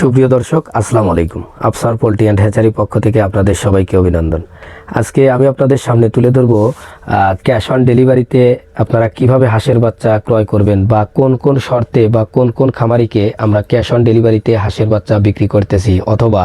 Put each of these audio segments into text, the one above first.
সুপ্রিয় দর্শক আসসালামু আলাইকুম। আফসার পোলট্রি অ্যান্ড হ্যাচারি পক্ষ থেকে আপনাদের সবাইকে অভিনন্দন। আজকে আমি আপনাদের সামনে তুলে ধরবো ক্যাশ অন ডেলিভারিতে আপনারা কীভাবে হাঁসের বাচ্চা ক্রয় করবেন বা কোন কোন শর্তে বা কোন কোন খামারিকে আমরা ক্যাশ অন ডেলিভারিতে হাঁসের বাচ্চা বিক্রি করতেছি অথবা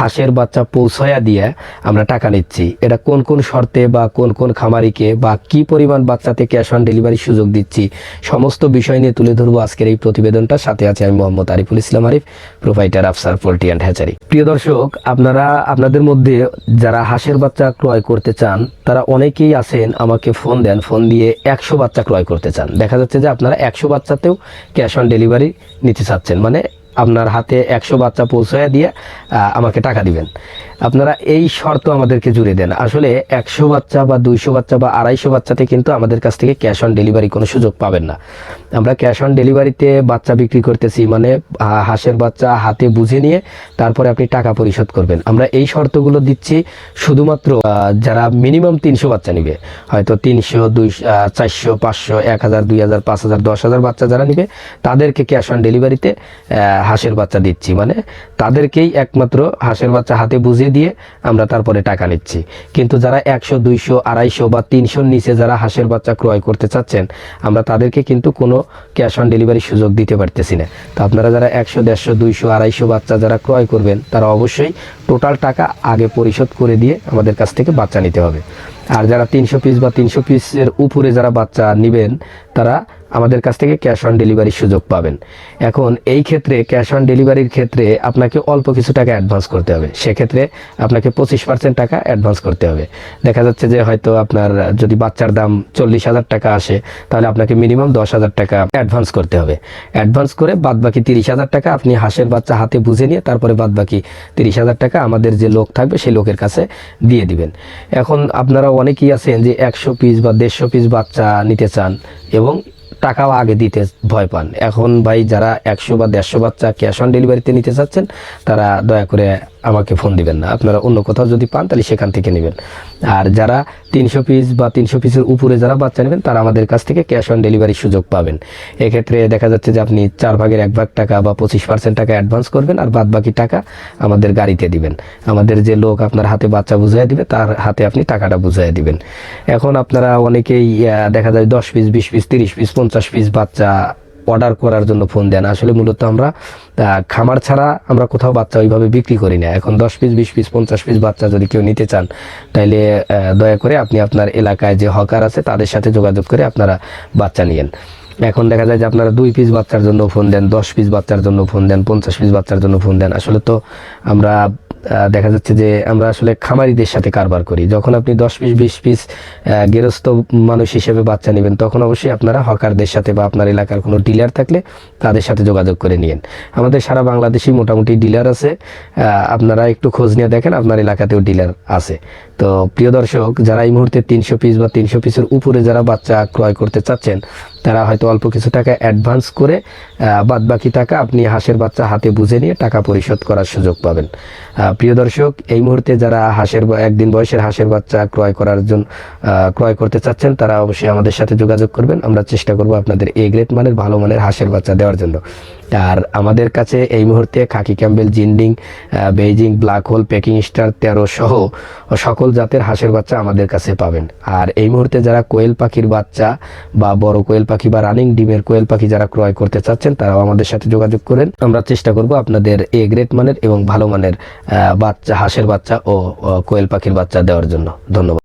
হাঁসের বাচ্চা পৌঁছয়া দিয়ে আমরা টাকা নিচ্ছি। এটা কোন কোন শর্তে বা কোন কোন খামারিকে বা কি পরিমাণ বাচ্চাতে ক্যাশ অন ডেলিভারি সুযোগ দিচ্ছি, সমস্ত বিষয় নিয়ে তুলে ধরবো আজকের এই প্রতিবেদনটা। সাথে আছে আমি Mohammad Ariful Islam Arif provider Afsar poultry and hatchery প্রিয় দর্শক, আপনারা, আপনাদের মধ্যে যারা হাঁসের বাচ্চা ক্রয় করতে চান, তারা অনেকেই আছেন, আমাকে ফোন দেন, ফোন দিয়ে একশো বাচ্চা ক্রয় করতে চান। দেখা যাচ্ছে যে আপনারা একশো বাচ্চাতেও ক্যাশ অন ডেলিভারি নিতে চাচ্ছেন। মানে আপনার হাতে একশো বাচ্চা পৌঁছায় দিয়ে আমাকে টাকা দিবেন। আপনারা এই শর্ত আমাদেরকে জুড়ে দেন। আসলে একশো বাচ্চা বা দুইশো বাচ্চা বা আড়াইশো বাচ্চাতে কিন্তু আমাদের কাছ থেকে ক্যাশ অন ডেলিভারি কোনো সুযোগ পাবেন না। আমরা ক্যাশ অন ডেলিভারিতে বাচ্চা বিক্রি করতেছি মানে হাঁসের বাচ্চা হাতে বুঝে নিয়ে তারপরে আপনি টাকা পরিশোধ করবেন। আমরা এই শর্তগুলো দিচ্ছি শুধুমাত্র যারা মিনিমাম তিনশো বাচ্চা নিবে, হয়তো তিনশো দুই চারশো, পাঁচশো, এক হাজার, দুই হাজার, পাঁচ হাজার, দশ হাজার বাচ্চা যারা নিবে, তাদেরকে ক্যাশ অন ডেলিভারিতে হাঁসের বাচ্চা দিচ্ছি। মানে তাদেরকেই একমাত্র হাঁসের বাচ্চা হাতে বুঝিয়ে দিয়ে আমরা তারপরে টাকা নিচ্ছি। কিন্তু যারা একশো, দুইশো, আড়াইশো বা তিনশোর নিচে যারা হাঁসের বাচ্চা ক্রয় করতে চাচ্ছেন, আমরা তাদেরকে কিন্তু কোনো ক্যাশ অন ডেলিভারি সুযোগ দিতে পারতেছি না। তো আপনারা যারা একশো, দেড়শো, দুইশো, আড়াইশো বাচ্চা যারা ক্রয় করবেন, তারা অবশ্যই টোটাল টাকা আগে পরিশোধ করে দিয়ে আমাদের কাছ থেকে বাচ্চা নিতে হবে। আর যারা তিনশো পিস বা তিনশো পিসের উপরে যারা বাচ্চা নেবেন, তারা আমাদের কাছ থেকে ক্যাশ অন ডেলিভারির সুযোগ পাবেন। এখন এই ক্ষেত্রে ক্যাশ অন ডেলিভারির ক্ষেত্রে আপনাকে অল্প কিছু টাকা অ্যাডভান্স করতে হবে। সেক্ষেত্রে আপনাকে পঁচিশ পার্সেন্ট টাকা অ্যাডভান্স করতে হবে। দেখা যাচ্ছে যে হয়তো আপনার যদি বাচ্চার দাম চল্লিশ হাজার টাকা আসে, তাহলে আপনাকে মিনিমাম দশ হাজার টাকা অ্যাডভান্স করতে হবে। অ্যাডভান্স করে বাদ বাকি তিরিশ হাজার টাকা আপনি হাঁসের বাচ্চা হাতে বুঝে নিয়ে তারপরে বাদ বাকি তিরিশ হাজার টাকা আমাদের যে লোক থাকবে, সেই লোকের কাছে দিয়ে দিবেন। এখন আপনারা অনেকেই আছেন যে একশো পিস বা দেড়শো পিস বাচ্চা নিতে চান এবং টাকাও আগে দিতে ভয় পান। এখন ভাই যারা একশো বা দেড়শো বাচ্চা ক্যাশ অন ডেলিভারিতে নিতে চাচ্ছেন, তারা দয়া করে আমাকে ফোন দিবেন না। আপনারা অন্য কোথাও যদি পান, তাহলে সেখান থেকে নেবেন। আর যারা তিনশো পিস বা তিনশো পিসের উপরে যারা বাচ্চা নেবেন, তারা আমাদের কাছ থেকে ক্যাশ অন ডেলিভারির সুযোগ পাবেন। এক্ষেত্রে দেখা যাচ্ছে যে আপনি চার ভাগের এক ভাগ টাকা বা পঁচিশ পার্সেন্ট টাকা অ্যাডভান্স করবেন, আর বাদ বাকি টাকা আমাদের গাড়িতে দিবেন। আমাদের যে লোক আপনার হাতে বাচ্চা বুঝাই দিবে, তার হাতে আপনি টাকাটা বুঝাই দিবেন। এখন আপনারা অনেকেই দেখা যায় দশ পিস বিশ পিস তিরিশ পিস পঞ্চাশ পিস বাচ্চা অর্ডার করার জন্য ফোন দেন। আসলে মূলত আমরা খামার ছাড়া আমরা কোথাও বাচ্চা ওইভাবে বিক্রি করি না। এখন দশ পিস বিশ পিস পঞ্চাশ পিস বাচ্চা যদি কেউ নিতে চান আহ, দয়া করে আপনি আপনার এলাকায় যে হকার আছে তাদের সাথে যোগাযোগ করে আপনারা বাচ্চা নিয়েন। এখন দেখা যায় যে আপনারা দুই পিস বাচ্চার জন্য ফোন দেন দশ পিস বাচ্চার জন্য ফোন দেন পঞ্চাশ পিস বাচ্চার জন্য ফোন দেন। আসলে তো আমরা দেখা যাচ্ছে যে আমরা আসলে খামারিদের সাথে কারবার করি। যখন আপনি দশ পিস, বিশ পিস গেরস্থ মানুষ হিসেবে বাচ্চা নেবেন, তখন অবশ্যই আপনারা হকারদের সাথে বা আপনার এলাকার কোনো ডিলার থাকলে তাদের সাথে যোগাযোগ করে নিন আমাদের সারা বাংলাদেশেই মোটামুটি ডিলার আছে। আপনারা একটু খোঁজ নিয়ে দেখেন, আপনার এলাকাতেও ডিলার আছে। তো প্রিয় দর্শক, যারা এই মুহূর্তে তিনশো পিস বা তিনশো পিসের উপরে যারা বাচ্চা ক্রয় করতে চাচ্ছেন, তারা হয়তো অল্প কিছু টাকা অ্যাডভান্স করে বাদ বাকি টাকা আপনি হাঁসের বাচ্চা হাতে বুঝে নিয়ে টাকা পরিশোধ করার সুযোগ পাবেন। প্রিয় দর্শক, এই মুহূর্তে যারা হাঁসের একদিন বয়সের হাঁসের বাচ্চা ক্রয় করার জন্য ক্রয় করতে চাচ্ছেন, তারা অবশ্যই আমাদের সাথে যোগাযোগ করবেন। আমরা চেষ্টা করব আপনাদের এ গ্রেড মানের, ভালো মানের হাঁসের বাচ্চা দেওয়ার জন্য। আর আমাদের কাছে এই মুহূর্তে khaki Campbell Jinding Beijing, black hole, Peking star, তেরো সহ সকল জাতের হাঁসের বাচ্চা আমাদের কাছে পাবেন। আর এই মুহূর্তে যারা কোয়েল পাখির বাচ্চা বা বড় কোয়েল পাখি বা রানিং ডিমের কোয়েল পাখি যারা ক্রয় করতে চাচ্ছেন, তারাও আমাদের সাথে যোগাযোগ করেন। আমরা চেষ্টা করব আপনাদের এ গ্রেড মানের এবং ভালো মানের বাচ্চা, হাঁসের বাচ্চা ও, কোয়েল পাখির বাচ্চা দেওয়ার জন্য। ধন্যবাদ।